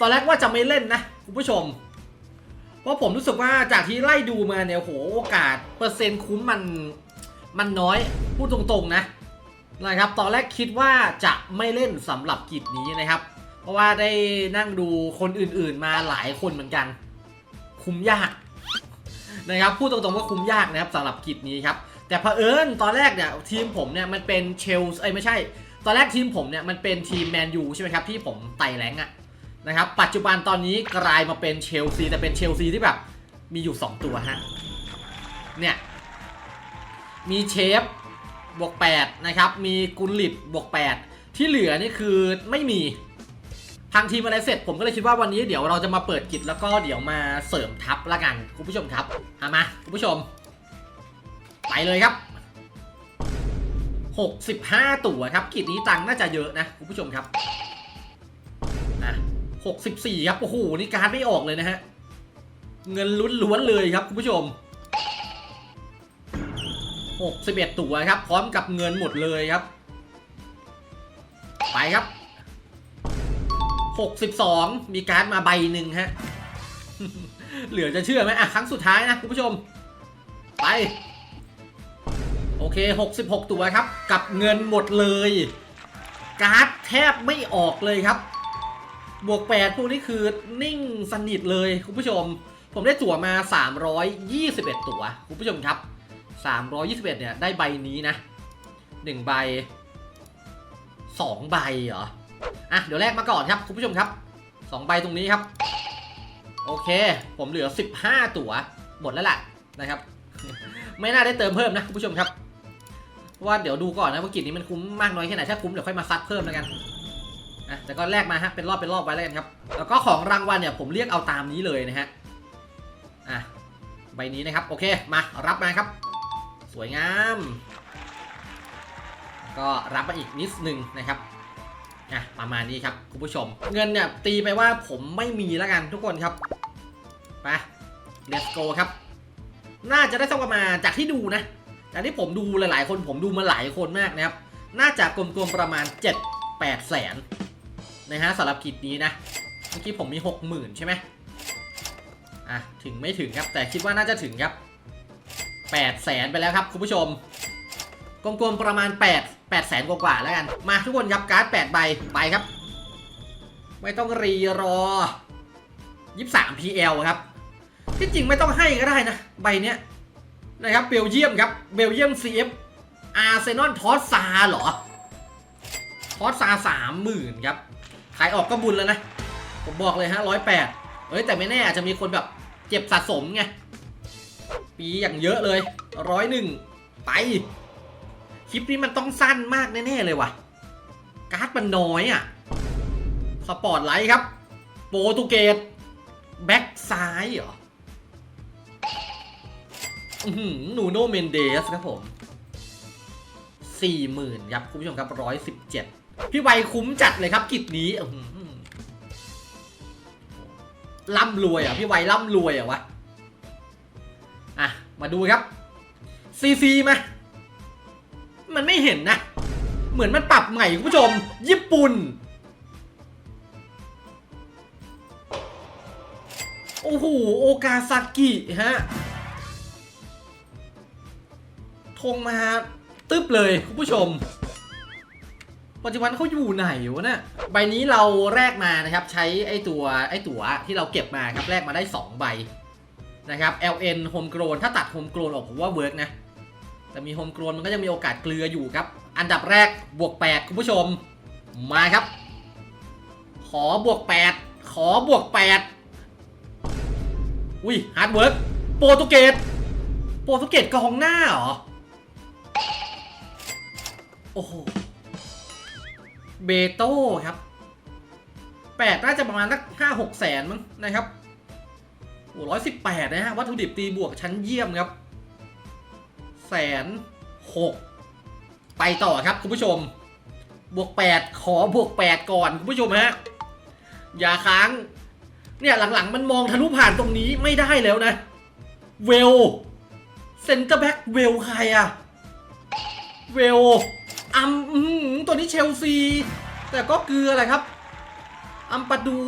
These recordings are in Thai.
ตอนแรกว่าจะไม่เล่นนะคุณผู้ชม เพราะผมรู้สึกว่าจากที่ไล่ดูมาเนี่ยโหโอกาสเปอร์เซ็นต์คุ้มมันมันน้อยพูดตรงๆนะนะครับตอนแรกคิดว่าจะไม่เล่นสำหรับกิจนี้นะครับ เพราะว่าได้นั่งดูคนอื่นๆมาหลายคนเหมือนกัน คุ้มยากนะครับพูดตรงๆว่าคุ้มยากนะครับสำหรับกิจนี้ครับแต่เผอิญตอนแรกเนี่ยทีมผมเนี่ยมันเป็นเชลส์เอ้ยไม่ใช่ ตอนแรกทีมผมเนี่ยมันเป็นทีมแมนยูใช่ไหมครับที่ผมไต่แรงค์อะ นะครับ ปัจจุบันตอนนี้กลายมาเป็นเชลซีแต่เป็นเชลซีที่แบบ มีอยู่ 2 ตัวฮะ เนี่ย มีเชฟบวก8นะครับ มีกุลลิตบวก8 ที่เหลือนี่คือไม่มีทางทีมอะไรเสร็จผมก็เลยคิดว่าวันนี้เดี๋ยวเราจะมาเปิดกิจแล้วก็เดี๋ยวมาเสริมทัพละกันคุณผู้ชมครับเอามาคุณผู้ชม ไปเลยครับ 65 ตั๋วครับกิจนี้ตังน่าจะเยอะนะคุณผู้ชมครับ 64 ครับ โอ้โห นี่การ์ดไม่ออกเลยนะฮะ เงินลุ้นล้วนเลยครับคุณผู้ชม 61 ตัวครับ พร้อมกับเงินหมดเลยครับ ไปครับ 62 มีการ์ดมาใบหนึ่งฮะ เหลือจะเชื่อไหมอะ ครั้งสุดท้ายนะคุณผู้ชม ไป โอเค 66 ตัวครับ กับเงินหมดเลย การ์ดแทบไม่ออกเลยครับ บวก8พวกนี้คือนิ่งสนิทเลยคุณผู้ชม ผมได้ตั๋วมา 321 ตั๋วคุณผู้ชมครับ 321 เนี่ยได้ใบนี้นะ 1 ใบ 2 ใบเหรอ อะ เดี๋ยวแรกมาก่อนครับคุณผู้ชมครับ 2 ใบตรงนี้ครับ โอเค ผมเหลือ 15 ตั๋วหมดแล้วล่ะนะครับ ไม่น่าได้เติมเพิ่มนะคุณผู้ชมครับ ว่าเดี๋ยวดูก่อนนะว่ากิจนี้มันคุ้มมากน้อยแค่ไหนถ้าคุ้มเดี๋ยวค่อยมาซัดเพิ่มแล้วกัน อะแต่ก็แลกมาฮะเป็นรอบเป็นรอบไว้แล้วกันครับ แล้วก็ของรางวัลเนี่ยผมเรียกเอาตามนี้เลยนะฮะอะใบนี้นะครับโอเคมารับมาครับ สวยงาม ก็รับมาอีกนิดนึงนะครับอะประมาณนี้ครับคุณผู้ชม เงินเนี่ยตีไปว่าผมไม่มีแล้วกันทุกคนครับไป let's go ครับ น่าจะได้สักประมาณจากที่ดูนะจากที่ผมดูหลายๆ คนผมดูมาหลายคนมากนะครับ น่าจะกลมๆประมาณ 7 8แสน นะฮะสำหรับกิจนี้นะ เมื่อกี้ผมมี 60,000 ใช่ไหมอะ ถึงไม่ถึงครับ แต่คิดว่าน่าจะถึงครับ8แสนไปแล้วครับ คุณผู้ชมกลมๆประมาณ 8 8แสนกว่าๆแล้วกัน มาทุกคนครับการ์ด8ใบไปครับ ไม่ต้องรีรอ 23 PL ครับ ที่จริงไม่ต้องให้ก็ได้นะ ใบเนี้ยนะครับเบลเยียมครับเบลเยียม CF อาร์เซนอลทอสซาเหรอทอสซาสามหมื่นครับ ขายออกก็บุญแล้วนะ ผมบอกเลยฮะร้อยแปดเอ้ยแต่ไม่แน่อาจจะมีคนแบบเจ็บสะสมไง ปีอย่างเยอะเลยร้อยหนึ่งไป คลิปนี้มันต้องสั้นมากแน่ๆเลยว่ะ การ์ดมันน้อยอะ สปอร์ตไลท์ครับ โปรตุเกสแบ็กซ้ายเหรออื้อหือนูโนเมนเดสครับผมสี่หมื่นครับ คุณผู้ชมครับร้อยสิบเจ็ด พี่ไวคุ้มจัดเลยครับกิจนี้อื้อหือร่ำรวยอะพี่ไวร่ำรวยอะวะอะมาดูครับซีซีมามันไม่เห็นนะ เหมือนมันปรับใหม่คุณผู้ชม ญี่ปุ่น โอ้โห โอกาซากิฮะทงมาตึ๊บเลยคุณผู้ชม ปัจจุบันเขาอยู่ไหนวะเนี่ยใบนี้เราแลกมานะครับ ใช้ไอตัวไอตัวที่เราเก็บมาครับแลกมาได้ 2 ใบนะครับ LN Home Grown ถ้าตัด Home Grown ออกผมว่าเวิร์กนะ แต่มี Home Grown มันก็จะมีโอกาสเกลืออยู่ครับ อันดับแรกบวก 8 คุณผู้ชม มาครับ ขอบวก 8 ขอบวก 8 อุ้ยฮาร์ดเวิร์กโปรตุเกสโปรตุเกสกองหน้าเหรอ โอ้โห เบโต้ครับแปดน่าจะประมาณสักห้าหกแสนมั้งนะครับโอ้ร้อยสิบแปดนะฮะวัตถุดิบตีบวกชั้นเยี่ยมครับแสนหกไปต่อครับคุณผู้ชม บวกแปดขอบวกแปดก่อนคุณผู้ชมฮะอย่าค้าง เนี่ยหลังๆมันมองทะลุผ่านตรงนี้ไม่ได้แล้วนะ เวลเซนเตอร์แบ็กเวลใครอะเวลอัม ตัวนี้เชลซี แต่ก็เกลืออะไรครับ อัมปาดู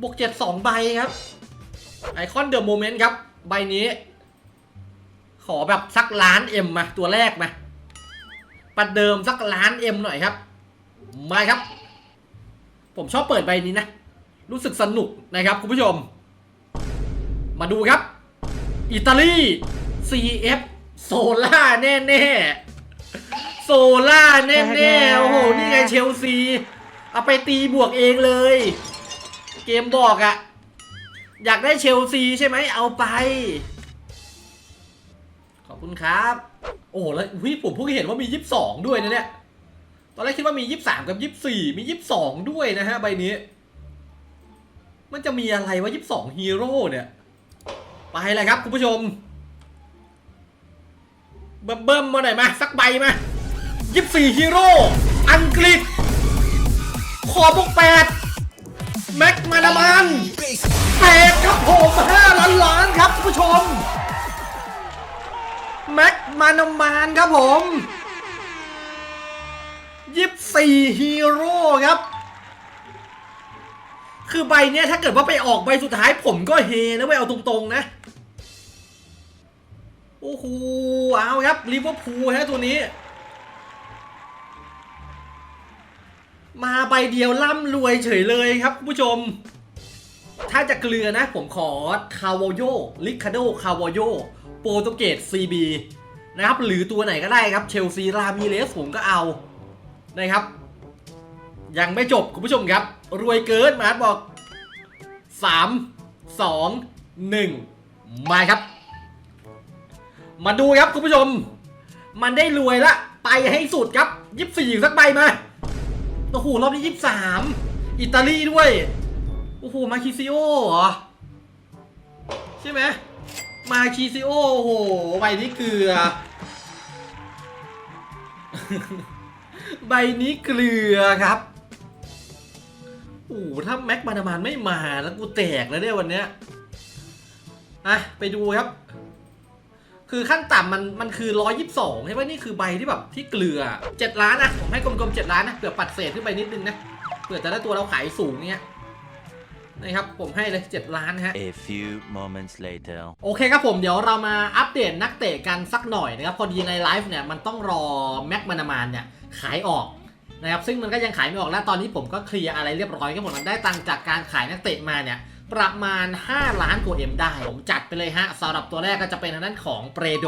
บวกเจ็ดสองใบครับ ไอคอนเดอะโมเมนต์ครับ ใบนี้ ขอแบบสักล้านเอ็มมาตัวแรกมาประเดิมสักล้านเอ็มหน่อยครับ มาครับ ผมชอบเปิดใบนี้นะ รู้สึกสนุกนะครับคุณผู้ชม มาดูครับ อิตาลี CF โซล่าแน่ ๆ โซล่าแน่ๆ โอ้โห นี่ไงเชลซี เอาไปตีบวกเองเลย เกมบอกอะอยากได้เชลซีใช่ไหมเอาไป ขอบคุณครับ โอ้โหแล้ววิผมเพิ่งเห็นว่ามี 22 ด้วยนะเนี่ย ตอนแรกคิดว่ามี 23 กับ 24 มี 22 ด้วยนะฮะใบนี้ มันจะมีอะไรวะ 22 ฮีโร่เนี่ย ไปเลยครับคุณผู้ชมเบิ่มเบิ่มมาหน่อยมา สักใบมา 24ฮีโร่อังกฤษ ขอบวก8แม็กมานามันแปดครับผม5ล้านล้านครับผู้ชม แม็กมานามันครับผม24ฮีโร่ครับ คือใบเนี้ยถ้าเกิดว่าไปออกใบสุดท้ายผมก็เฮนะไม่เอาตรงๆนะโอ้โหเอาครับลิเวอร์พูลฮะตัวนี้ มาใบเดียวร่ำรวยเฉยเลยครับคุณผู้ชม ถ้าจะเกลือนะผมขอคาวโยลิคาโดคาวโยโปรตุเกสซีบีนะครับหรือตัวไหนก็ได้ครับเชลซีรามิเลสผมก็เอานะครับ ยังไม่จบคุณผู้ชมครับ รวยเกินมาร์ทบอก 3 2 1 มาครับ มาดูครับคุณผู้ชม มันได้รวยละ ไปให้สุดครับยิบสี่สักใบมา โอ้โหรอบนี้ยี่สามอิตาลีด้วย โอ้โห มาคิซิโอเหรอ ใช่ไหม มาคิซิโอ โอ้โหใบนี้เกลือ ใบนี้เกลือครับโอ้โหถ้าแม็กมานามานไม่มาแล้วกูแตกแล้วเนี่ยวันเนี้ยอะไปดูครับ คือขั้นต่ำมันมันคือ 122 ใช่ไหมนี่คือใบที่แบบที่เกลือ 7 ล้านนะผมให้กลมๆ 7 ล้านนะเผื่อปัดเศษขึ้นไปนิดนึงนะเผื่อจะได้ตัวเราขายสูงเนี้ยนะครับผมให้เลย 7 ล้านนะฮะ A few moments later. โอเคครับผมเดี๋ยวเรามาอัปเดตนักเตะกันสักหน่อยนะครับ พอดีในไลฟ์เนี่ยมันต้องรอแม็กมานามานเนี่ยขายออกนะครับซึ่งมันก็ยังขายไม่ออกแล้วตอนนี้ผมก็เคลียร์อะไรเรียบร้อยก็หมดมันได้ตังค์จากการขายนักเตะมาเนี่ย ประมาณ 5 ล้านกว่าเอ็มได้ ผมจัดไปเลยฮะสำหรับตัวแรกก็จะเป็นทางด้านของเปรโด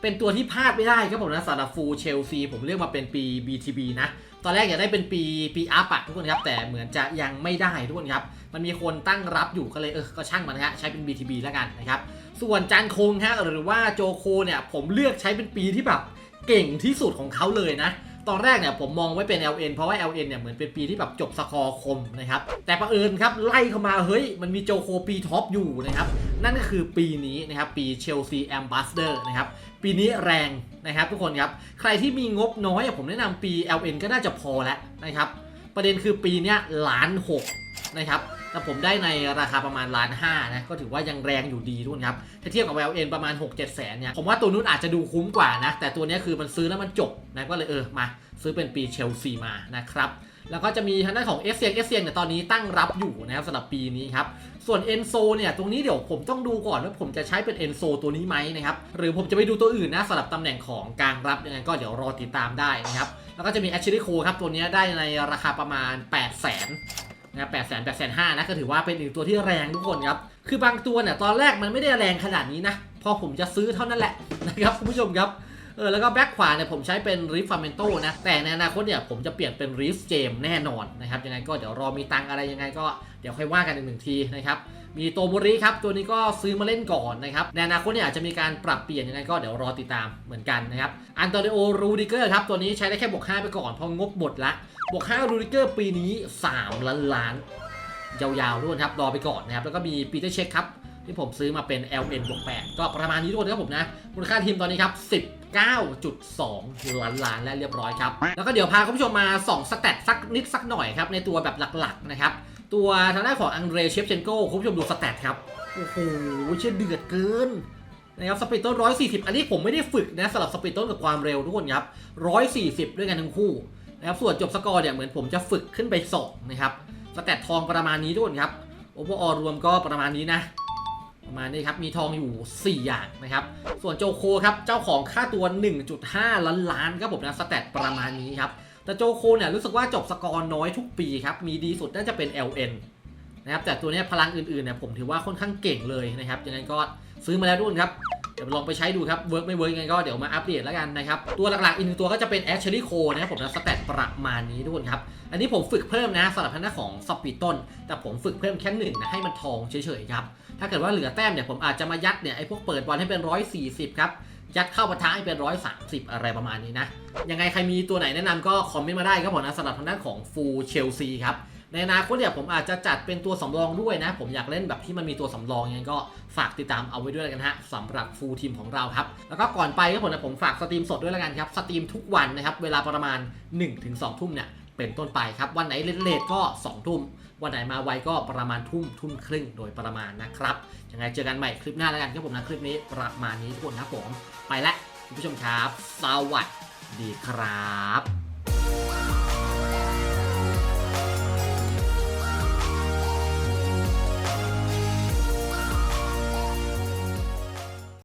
เป็นตัวที่พลาดไม่ได้ครับผมนะสำหรับฟูเชลซีผมเลือกมาเป็นปี BTB นะ ตอนแรกอยากได้เป็นปีปีอัพอะทุกคนครับ แต่เหมือนจะยังไม่ได้ทุกคนครับ มันมีคนตั้งรับอยู่ก็เลยเออก็ช่างมันนะฮะใช้เป็น BTB แล้วกันนะครับส่วนจานคงฮะหรือว่าโจโคเนี่ยผมเลือกใช้เป็นปีที่แบบเก่งที่สุดของเขาเลยนะ ตอนแรกเนี่ยผมมองไว้เป็น LN เพราะว่า LN เนี่ยเหมือนเป็นปีที่แบบจบสกอร์คมนะครับแต่ประเอิญครับไล่เข้ามาเฮ้ยมันมีโจโคปีท็อปอยู่นะครับนั่นก็คือปีนี้นะครับปีเชลซีแอมบ s สเดอร์นะครับปีนี้แรงนะครับทุกคนครับใครที่มีงบน้อยผมแนะนำปี LN ก็น่าจะพอแล้วนะครับประเด็นคือปีนี้ล้านหกนะครับ แต่ผมได้ในราคาประมาณล้านห้านะ ก็ถือว่ายังแรงอยู่ดีทุกคนครับ ถ้าเทียบกับ LN ประมาณ 6 7 แสนเนี่ย ผมว่าตัวนู้นอาจจะดูคุ้มกว่านะ แต่ตัวนี้คือมันซื้อแล้วมันจบนะ ก็เลยเออ มา ซื้อเป็นปีเชลซีมานะครับแล้วก็จะมีทางด้านของเอสเซียนเอสเซียนเนี่ยตอนนี้ตั้งรับอยู่นะครับสำหรับปีนี้ครับ ส่วนเอนโซเนี่ยตรงนี้เดี๋ยวผมต้องดูก่อนว่าผมจะใช้เป็นเอนโซตัวนี้ไหมนะครับ หรือผมจะไปดูตัวอื่นนะสำหรับตำแหน่งของกลางรับยังไงก็เดี๋ยวรอติดตามได้นะครับ แล้วก็จะมีแอชชิริโคครับตัวนี้ได้ในราคาประมาณ 8 0 0 0 0 นะแปดแสนแปดแสนห้านะก็ถือว่าเป็นอีกตัวที่แรงทุกคนครับ คือบางตัวเนี่ยตอนแรกมันไม่ได้แรงขนาดนี้นะ พอผมจะซื้อเท่านั้นแหละนะครับคุณผู้ชมครับ เออแล้วก็แบ็คขวาเนี่ยผมใช้เป็นริฟฟาเมนโตนะแต่ในอนาคตเนี่ยผมจะเปลี่ยนเป็นริฟเจมแน่นอนนะครับยังไงก็เดี๋ยวรอมีตังอะไรยังไงก็เดี๋ยวค่อยว่ากันอีกหนึ่งทีนะครับมีโตโมริครับตัวนี้ก็ซื้อมาเล่นก่อนนะครับในอนาคตเนี่ยอาจจะมีการปรับเปลี่ยนยังไงก็เดี๋ยวรอติดตามเหมือนกันนะครับอันโตนิโอรูดิเกอร์ครับตัวนี้ใช้ได้แค่บวก5ไปก่อนเพราะงบหมดละบวก5รูดิเกอร์ปีนี้ 3 ล้านล้านยาวๆด้วยนครับรอไปก่อนนะครับแล้วก็มีปีเตอร์เช็คครับ ที่ผมซื้อมาเป็น LN บวก8ก็ประมาณนี้ทุกคนครับผมนะมูลค่าทีมตอนนี้ครับ 19.2 ล้านล้านและเรียบร้อยครับ แล้วก็เดี๋ยวพาคุณผู้ชมมาส่องสแตทสักนิดสักหน่อยครับ ในตัวแบบหลักๆนะครับ ตัวทางด้านของอังเดรเชฟเชนโกคุณผู้ชมดูสแตทครับ โอ้โหเชื่อเดือดเกินนะครับสปีดต้น 140 อันนี้ผมไม่ได้ฝึกนะสำหรับสปีดต้นกับความเร็วทุกคนครับ 140 ด้วยกันทั้งคู่นะครับส่วนจบสกอร์เนี่ยเหมือนผมจะฝึกขึ้นไป2นะครับสแตททองประมาณนี้ทุกคนครับโอเวอร์ออรวมก็ประมาณนี้นะ ประมาณนี้ครับ มีทองอยู่ 4 อย่างนะครับ ส่วนโจโคครับ เจ้าของค่าตัว 1.5 ล้านล้านครับผมนะสแตทประมาณนี้ครับ แต่โจโคเนี่ยรู้สึกว่าจบสกอร์น้อยทุกปีครับ มีดีสุดน่าจะเป็น LN นะครับ แต่ตัวเนี้ยพลังอื่นๆเนี่ยผมถือว่าค่อนข้างเก่งเลยนะครับยังไงก็ซื้อมาแล้วด้วยครับ ดี๋ยวลองไปใช้ดูครับเวิร์กไม่เวิร์กยังไงก็เดี๋ยวมาอัปเดตแล้วกันนะครับ ตัวหลักๆ อีกหนึ่งตัวก็จะเป็น a s h e r y c o นะครับผมนะสแตทประมาณนี้ทุกคนครับ อันนี้ผมฝึกเพิ่มนะสำหรับทางด้านของสปีดต้น แต่ผมฝึกเพิ่มแค่หนึ่งนะให้มันทองเฉยๆครับ ถ้าเกิดว่าเหลือแต้มเนี่ยผมอาจจะมายัดเนี่ยไอ้พวกเปิดบอลให้เป็น 140ครับยัดเข้าปะทะให้เป็น 130 อะไรประมาณนี้นะยังไงใครมีตัวไหนแนะนำก็คอมเมนต์มาได้ครับผมนะสำหรับทางด้านของฟูลเชลซีครับ ในอนาคตเนี่ยผมอาจจะจัดเป็นตัวสำรองด้วยนะ ผมอยากเล่นแบบที่มันมีตัวสำรองยังไงก็ฝากติดตามเอาไว้ด้วยกันฮะสำหรับฟูลทีมของเราครับ แล้วก็ก่อนไปครับผมนะผมฝากสตรีมสดด้วยแล้วกันครับสตรีมทุกวันนะครับเวลาประมาณ 1-2 ทุ่มเนี่ยเป็นต้นไปครับ วันไหนเลทๆก็ 2 ทุ่ม วันไหนมาไวก็ประมาณทุ่มทุ่มครึ่งโดยประมาณนะครับยังไงเจอกันใหม่คลิปหน้าแล้วกันครับผมนะคลิปนี้ประมาณนี้ทุกคนครับผม ไปละคุณผู้ชมครับ สวัสดีครับ